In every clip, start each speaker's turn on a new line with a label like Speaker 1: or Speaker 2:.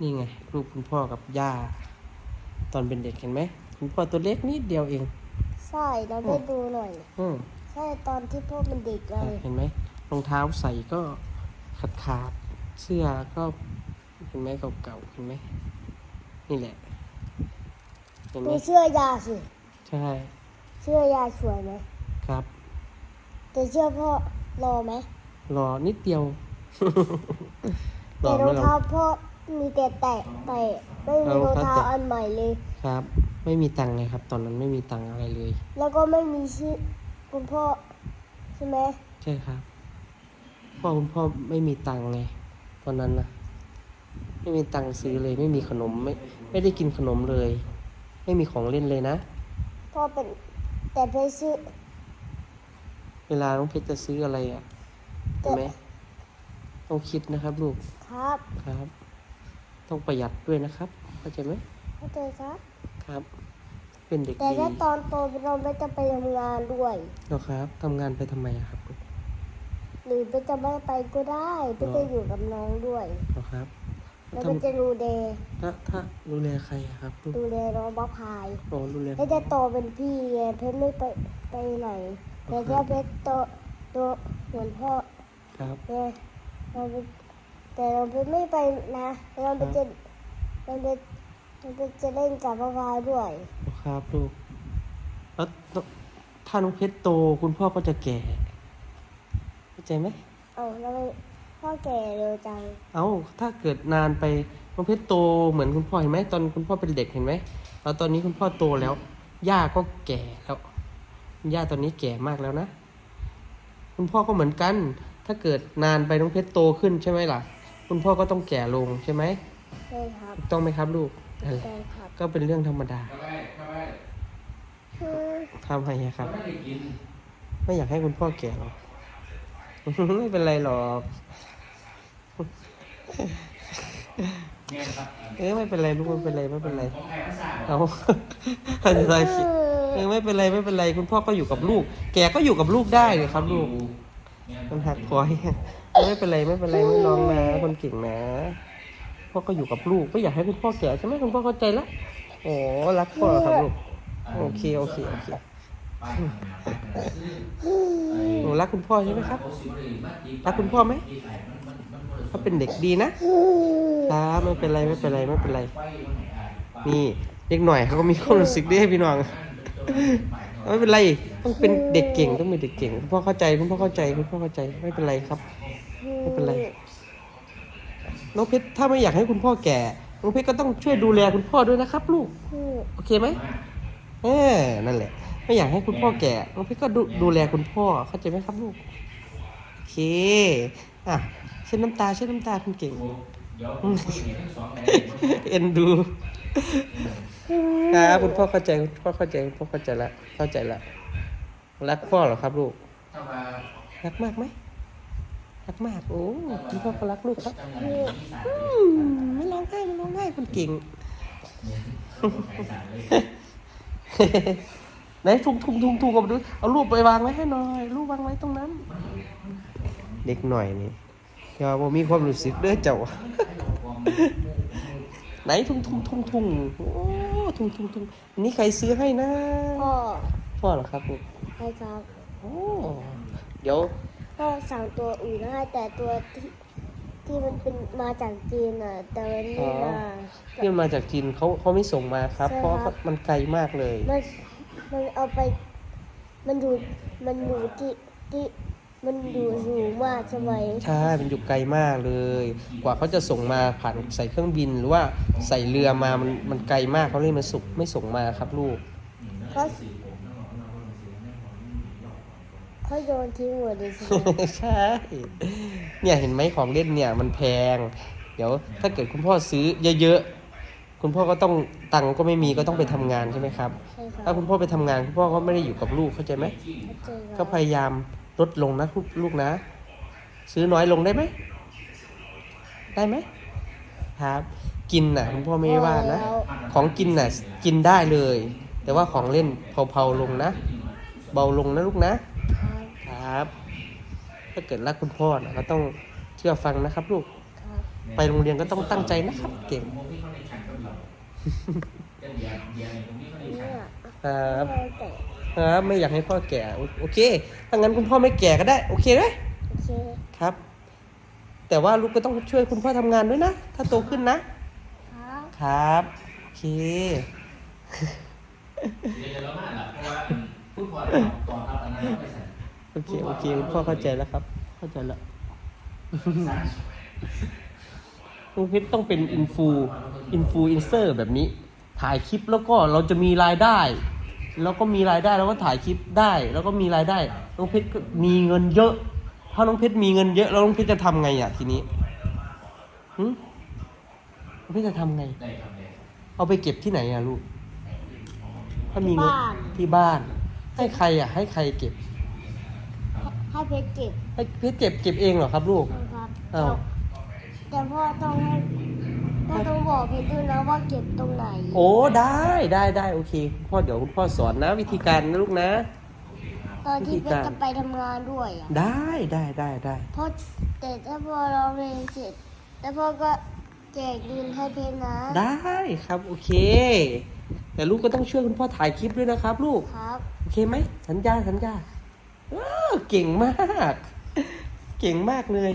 Speaker 1: นี่ไงรูปคุณพ่อกับย่า ตอนเป็นเด็กเห็นไหมคุณพ่อตัวเล็กนิดเดียวเอง
Speaker 2: ใช่เราไปดูหน่อย
Speaker 1: อืม
Speaker 2: ใช่ตอนที่พ่อเป็นเด็กเลย
Speaker 1: เห็นไหมรองเท้าใส่ก็ขาดขาดๆเสื้อก็เห็นไหมเก่าๆเห็นไหมนี่แหละเห็นไหม
Speaker 2: ดูเสื้อยาสิ
Speaker 1: ใช่
Speaker 2: เสื้อยาสวยไหม
Speaker 1: ครับ
Speaker 2: แต่เสื้อพ่อรอไหม
Speaker 1: รอนิดเดียวร
Speaker 2: แต่
Speaker 1: อ
Speaker 2: รอ
Speaker 1: ไม่
Speaker 2: ง
Speaker 1: รอ
Speaker 2: เท้าพ่อ มีแต่แตะแตะไม่มีรองเท้าอันใหม่เลย
Speaker 1: ครับ ไม่มีตังค์ไงครับ ตอนนั้นไม่มีตังค์อะไรเลย
Speaker 2: แล้วก็ไม่มีชื่อคุณพ่อใช่ไหม
Speaker 1: ใช่ครับพ่อคุณพ่อไม่มีตังค์ไงตอนนั้นนะไม่มีตังค์ซื้อเลย ไม่มีขนมไม่ไม่ได้กินขนมเลย ไม่มีของเล่นเลยนะ
Speaker 2: พ่อเป็นแต่ไปซื้อ
Speaker 1: เวลาน้องเพชรจะซื้ออะไรอะใช่ไหมต้องคิดนะครับลูก
Speaker 2: ครับ
Speaker 1: ครับ ต้องประหยัดด้วยนะครับ เข้าใจไหม
Speaker 2: เข้าใจครับ
Speaker 1: ครับ เป็นเด็ก
Speaker 2: แต่
Speaker 1: ดี
Speaker 2: ถ้าตอนโตเราไม่จะไปทำงานด้วย
Speaker 1: เหรอครับทำงานไปทำไมอะครับลูก
Speaker 2: หรือไปจะไม่ไปก็ได้ไปจะอยู่กับน้องด้วย
Speaker 1: เหรอครับ
Speaker 2: แล้ว
Speaker 1: ท
Speaker 2: ก็จะดูแลำ
Speaker 1: ถ้าถ้าดูแลใครอะครับลูก
Speaker 2: ดูแลน้องมะพาย
Speaker 1: โอ้ดูแล
Speaker 2: แล้วจะโตเป็นพี่ไงเพชรไม่ไปไปไหนแต่ถ้าเพชรโตโตเหมือนพ่อ
Speaker 1: ครับ
Speaker 2: ไงเราไป แต่เราไปไม่ไปนะเราไปจะเราไปเราไปจะเล่นกับมะพร้าวด้วย
Speaker 1: ครับลูกแล้วแล้วถ้าน้องเพชรโตคุณพ่อก็จะแก่เข้าใจไหม
Speaker 2: เอาแล้วไปพ่อแก่เร็วจัง
Speaker 1: เอาถ้าเกิดนานไปน้องเพชรโตเหมือนคุณพ่อเห็นไหมตอนคุณพ่อเป็นเด็กเห็นไหมแล้วตอนนี้คุณพ่อโตแล้วย่าก็แก่แล้วย่าตอนนี้แก่มากแล้วนะ คุณพ่อก็เหมือนกัน ถ้าเกิดนานไปน้องเพชรโตขึ้นใช่ไหมล่ะ คุณพ่อก็ต้องแก่ลงใช่ไหม
Speaker 2: ใช่ครับ
Speaker 1: ถูกต้องไหมครับลูกนั่นแหละ
Speaker 2: ใช่ครับ
Speaker 1: ก็เป็นเรื่องธรรมดา
Speaker 2: คือ
Speaker 1: ทำไมอะครับไม่อยากให้คุณพ่อแก่หรอก ไม่เป็นไรหรอกเออไม่เป็นไรลูกไม่เป็นไรไม่เป็นไรเอา อะไรคิดเออไม่เป็นไรไม่เป็นไร คุณพ่อก็อยู่กับลูก แกก็อยู่กับลูกได้เลยครับลูกมันหักคอยเออ ไม่เป็นไรไม่เป็นไรไม่ร้องนะคนเก่งนะพ่อก็อยู่กับลูกไม่อยากให้คุณพ่อแก่ใช่ไหมคุณพ่อเข้าใจละโอ้รักพ่อเหรอครับลูกโอเคโอเคโอเคหนูรักคุณพ่อใช่ไหมครับรักคุณพ่อไหมเขาเป็นเด็กดีนะครับไม่เป็นไรไม่เป็นไรไม่เป็นไร นี่เด็กหน่อยเขาก็มีความรู้สึกด้วยพี่น้อง ไม่เป็นไรต้องเป็นเด็กเก่งต้องเป็นเด็กเก่งคุณพ่อเข้าใจคุณพ่อเข้าใจคุณพ่อเข้าใจไม่เป็นไรครับ ไม่เป็นไรน้องเพชรถ้าไม่อยากให้คุณพ่อแก่น้องเพชรก็ต้องช่วยดูแลคุณพ่อด้วยนะครับ ลูก
Speaker 2: คือ
Speaker 1: โอเคไหมเออนั่นแหละ ไม่อยากให้คุณพ่อแก่น้องเพชรก็ดูดูแลคุณพ่อเข้าใจไหมครับลูกโอเคอะเช็ดน้ำตาเช็ดน้ำตาคุณเก่งเอ็นดู ครับคุณพ่อเข้าใจคุณพ่อเข้าใจคุณพ่อเข้าใจละเข้าใจละรักพ่อเหรอครับลูกรักมากไหมรักมากโอ้คุณพ่อก็รักลูกครับอืมไม่ร้องไห้ไม่ร้องไห้คุณเก่งไหนทุงทุงทุงทุงกับดูเอารูปไปวางไว้ให้หน่อยรูปวางไว้ตรงนั้น เด็กหน่อยนี่อย่าบ่มีความรู้สึกเด้อเจ้า ไหนทุงทุงทุงทุงโอ้ทุงทุงทุงอันนี้ใครซื้อให้นะ
Speaker 2: พ่อ
Speaker 1: พ่อเหรอครับลูก
Speaker 2: ใช่ครับ
Speaker 1: โอ้เดี๋ยว
Speaker 2: พ่อสั่งตัวอื่นให้แต่ตัวที่ที่มันเป็นมาจากจีนอะ แต่มันไม่มา
Speaker 1: ที่มันมาจากจีนเขาเขาไม่ส่งมาครับ
Speaker 2: ใช่
Speaker 1: เพราะ
Speaker 2: ครับ
Speaker 1: มันไกลมากเลย
Speaker 2: มันมันเอาไป มันอยู่มันอยู่ที่ที่ มันอยู่สูงมากใช่ไหม
Speaker 1: ใช่ มันอยู่ไกลมากเลย กว่าเขาจะส่งมาผ่านใส่เครื่องบินหรือว่าใส่เรือมา มันมันไกลมากเขาเลยมันสุกไม่ส่งมาครับลูก
Speaker 2: เขาเขาโยนทิ้งหมดเลยใช่ไหม
Speaker 1: ใช่ เนี่ยเห็นไหมของเล่นเนี่ยมันแพง เดี๋ยวถ้าเกิดคุณพ่อซื้อเยอะๆ คุณพ่อก็ต้องตังค์ก็ไม่มีก็ต้องไปทำงานใช่ไหมครับ
Speaker 2: ใช่ครั
Speaker 1: ถ้า
Speaker 2: บ
Speaker 1: คุณพ่อไปทำงานคุณพ่อก็ไม่ได้อยู่กับลูกเข้าใจไหม
Speaker 2: เข้าใจค
Speaker 1: ก็
Speaker 2: รับ
Speaker 1: พยายาม ลดลงนะลูกนะ ซื้อน้อยลงได้ไหม ได้ไหมครับ กินน่ะคุณพ่อไม่ได้ว่านะ
Speaker 2: แล้ว
Speaker 1: ของกินน่ะกินได้เลย แต่ว่าของเล่นเผาๆลงนะ เบาลงนะลูกนะ
Speaker 2: ครับ
Speaker 1: ครับถ้าเกิดรักคุณพ่อนะก็ต้องเชื่อฟังนะครับ ลูก
Speaker 2: ครับ
Speaker 1: ไปโรงเรียนก็ต้องตั้งใจนะครับ เก่ง
Speaker 2: เนี่ย
Speaker 1: ครับ
Speaker 2: พ่อแก่
Speaker 1: ครับ ไม่อยากให้พ่อแก่โอโอเคถ้างั้นคุณพ่อไม่แก่ก็ได้ โอเคไหม
Speaker 2: โอเค
Speaker 1: ครับ แต่ว่าลูกก็ต้องช่วยคุณพ่อทำงานด้วยนะ ถ้าโตขึ้นนะ
Speaker 2: ครับ
Speaker 1: ครับโอเคโอเคโอเคคุณพ่อเข้าใจแล้วครับ เข้าใจแล้วลุงเพชรต้องเป็นอินฟูอินฟูอินเซอร์แบบนี้ ถ่ายคลิปแล้วก็เราจะมีรายได้ แล้วก็มีรายได้แล้วก็ถ่ายคลิปได้ แล้วก็มีรายได้น้องเพชรก็มีเงินเยอะ ถ้าน้องเพชรมีเงินเยอะแล้วน้องเพชรจะทำไงอะทีนี้หึน้องเพชรจะทำไง เอาไปเก็บที่ไหนอะลูก ถ้ามีเงินที่บ้าน ให้ใครอะ ให้ใครเก็บ
Speaker 2: ให้เพชรเก็บ
Speaker 1: ให้เพชรเก็บเก็บเองเหรอครับ ลูก
Speaker 2: นะครับ
Speaker 1: อ้าว
Speaker 2: แต่พ่อต้องให้ พ่อต้องบอกเพชรด้วยนะว่าเก็บตรงไหน
Speaker 1: โอ้ได้ได้ได้โอเคคุณพ่อเดี๋ยวคุณพ่อสอนนะวิธีการนะลูกนะ
Speaker 2: ตอนที่
Speaker 1: วิธี
Speaker 2: เพช
Speaker 1: การ
Speaker 2: รจะไปทำงานด้วยอะ
Speaker 1: ได้ได้ได้ได้
Speaker 2: เพราะแต่ถ้าพอเราเรียนเสร็จแล้วพ่อก็แจกเงินให้เพชรนะ
Speaker 1: ได้ครับโอเค แต่ลูกก็ต้องช่วยคุณพ่อถ่ายคลิปด้วยนะครับ ลูก
Speaker 2: ครับ
Speaker 1: โอเคไหมสัญญาสัญญาเออเก่งมาก เก่งมากเลย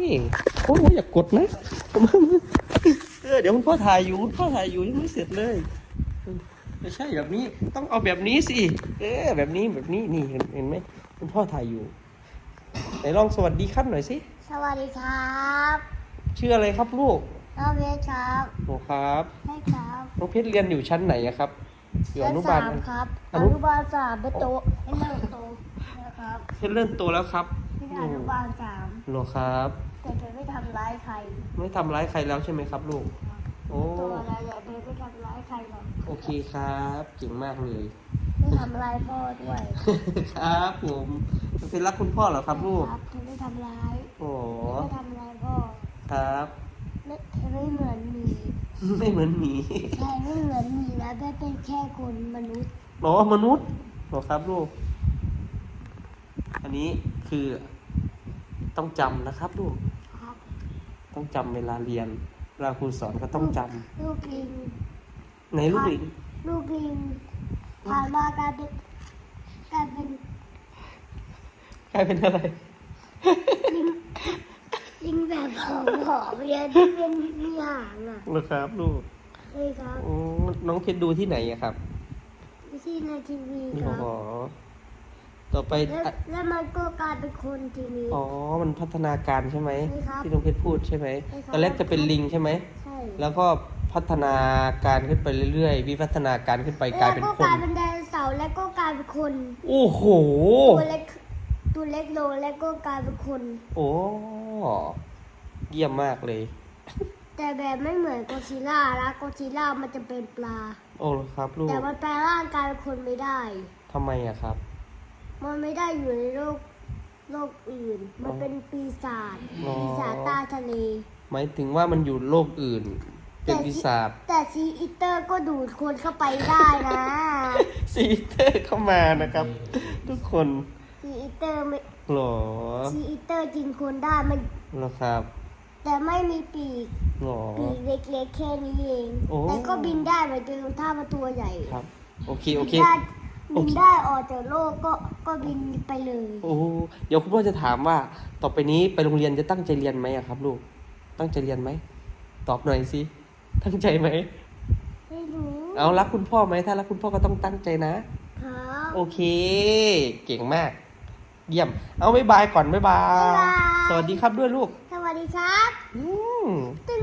Speaker 1: นี่โอ้ยอย่ากดนะ เออเดี๋ยวคุณพ่อถ่ายอยู่คุณพ่อถ่ายอยู่ยังไม่เสร็จเลยไม่ใช่แบบนี้ต้องเอาแบบนี้สิเออแบบนี้แบบนี้นี่เห็นเห็นไหมคุณพ่อถ่ายอยู่ไหนลองสวัสดีครับหน่อยสิ
Speaker 2: สวัสดีครับ
Speaker 1: ชื่ออะไรครับลูก
Speaker 2: น้องเพชรครับ
Speaker 1: โอ้ครับ
Speaker 2: ให้ครับ
Speaker 1: น้องเพชรเรียนอยู่ชั้นไหนอะครับอยู่อนุบาล
Speaker 2: ชั้สามครับ
Speaker 1: อ
Speaker 2: อ
Speaker 1: นุ
Speaker 2: นุบาลสามเป็นโตะให้เริ่มโตนะครับ
Speaker 1: เพชรเริ่มโตแล้วครับ
Speaker 2: ที่อนุบาลสาม
Speaker 1: โหรอครับ
Speaker 2: แต่เพชรไม่ทำร้ายใคร
Speaker 1: ไม่ทำร้ายใครแล้วใช่ไหมครับลูก โอ้
Speaker 2: ตัวอะไรอย่าเพชรไม่ทำร้ายใครหรอก
Speaker 1: โอเคครับเก่งมากเลย
Speaker 2: ไม่ทำร้ายพ่อด้วย
Speaker 1: ครับผมเป็นรักคุณพ่อเหรอครับลูก
Speaker 2: ครับเพชรไม่ทำร้าย
Speaker 1: โอ้
Speaker 2: ไม่ทำร้ายพ่อ
Speaker 1: ครับ
Speaker 2: ไม่ไม่เหมือนหมี
Speaker 1: ไม่เหมือนหมี
Speaker 2: ใช่ไม่เหมือนหมีนะเพชรเป็นแค่คนมนุษย์
Speaker 1: หรอมนุษย์เหรอครับลูก อันนี้คือต้องจำนะครับลูก
Speaker 2: ครับ
Speaker 1: ต้องจำเวลาเรียนเวลาครูสอนก็ต้องจำ
Speaker 2: ลูกลิง
Speaker 1: ในลูกหลิง
Speaker 2: ลูกลิงผ่านมากลายเป็นกลายเป็น
Speaker 1: กลายเป็นอะไร
Speaker 2: ลิงแบบผอมๆเรียนที่เป็นมีหางอะ
Speaker 1: เหรอครับลูก
Speaker 2: ใช่ครับ
Speaker 1: โอ้น้องเพชรดูที่ไหนอะครับ
Speaker 2: ที่ในทีวีค
Speaker 1: อ๋
Speaker 2: รับ
Speaker 1: อ ต่อไป
Speaker 2: แล้ว
Speaker 1: อะ
Speaker 2: แล้วมันก็กลายเป็นคนทีนี้
Speaker 1: อ๋อ มันพัฒนาการใช่ไหม
Speaker 2: ใช่ครับ
Speaker 1: ที่น้องเพชรพูดใช่ไหม
Speaker 2: ใช่ครับ
Speaker 1: ตอนแรกจะเป็นลิงใช่ไหม
Speaker 2: ใช่
Speaker 1: แล้วก็พัฒนาการขึ้นไปเรื่อยๆ วิวัฒนาการขึ้นไปกลายเป็น
Speaker 2: แล้ว
Speaker 1: ค
Speaker 2: ก็ก
Speaker 1: น
Speaker 2: ลายเป็นไดโนเสาร์แล้วก็กลายเป็นคน
Speaker 1: โอ้โห
Speaker 2: ตัวเล็กตัวเล็กลงแล้วก็กลายเป็นคน
Speaker 1: โอ้เยี่ยมมากเลย
Speaker 2: แต่แบบไม่เหมือนโกซิล่านะโกซิล่ามันจะเป็นปลา
Speaker 1: โอ้ครับลูก
Speaker 2: แต่มันแปลร่างกายเป็นคนไม่ได้
Speaker 1: ทำไมอะครับ
Speaker 2: มันไม่ได้อยู่ในโลกโลกอื่น มันเป็นปีศาจ
Speaker 1: อ๋อ
Speaker 2: ปีศาจใต้ทะเล
Speaker 1: หมายถึงว่ามันอยู่โลกอื่น เป็นปีศาจ
Speaker 2: แต่ซีอิเตอร์ก็ดูดคนเข้าไปได้นะ
Speaker 1: ซีเตอร์เข้ามานะครับ ทุกคน
Speaker 2: ซีอิเตอร์ไม่
Speaker 1: หรอ
Speaker 2: ซีอิเตอร์กินคนได้มัน
Speaker 1: หรอครับ
Speaker 2: แต่ไม่มีปีก
Speaker 1: หรอ
Speaker 2: ปีกเล็กๆแค่นี้เอง
Speaker 1: โอ้
Speaker 2: แต่ก็บินได้เหมือนเดิมถ้ามันตัวใหญ่
Speaker 1: ครับ โอเค โอเค
Speaker 2: บินได้
Speaker 1: โอ
Speaker 2: บิน
Speaker 1: เค
Speaker 2: ได้ออกจากโลกก็ก็บินไปเลย
Speaker 1: โอ้เดี๋ยวคุณพ่อจะถามว่า ต่อไปนี้ไปโรงเรียนจะตั้งใจเรียนไหมอะครับ ลูก ตั้งใจเรียนไหม ตอบหน่อยสิ ตั้งใจไหม
Speaker 2: ไม่รู้
Speaker 1: เอารักคุณพ่อไหม ถ้ารักคุณพ่อก็ต้องตั้งใจนะ
Speaker 2: ครับ
Speaker 1: โอเค เก่งมาก เยี่ยม เอาบ๊ายบายก่อนบ๊ายบาย สวัสดีครับด้วยลูก
Speaker 2: สวัสดีครับ
Speaker 1: อืม
Speaker 2: ตึ้ง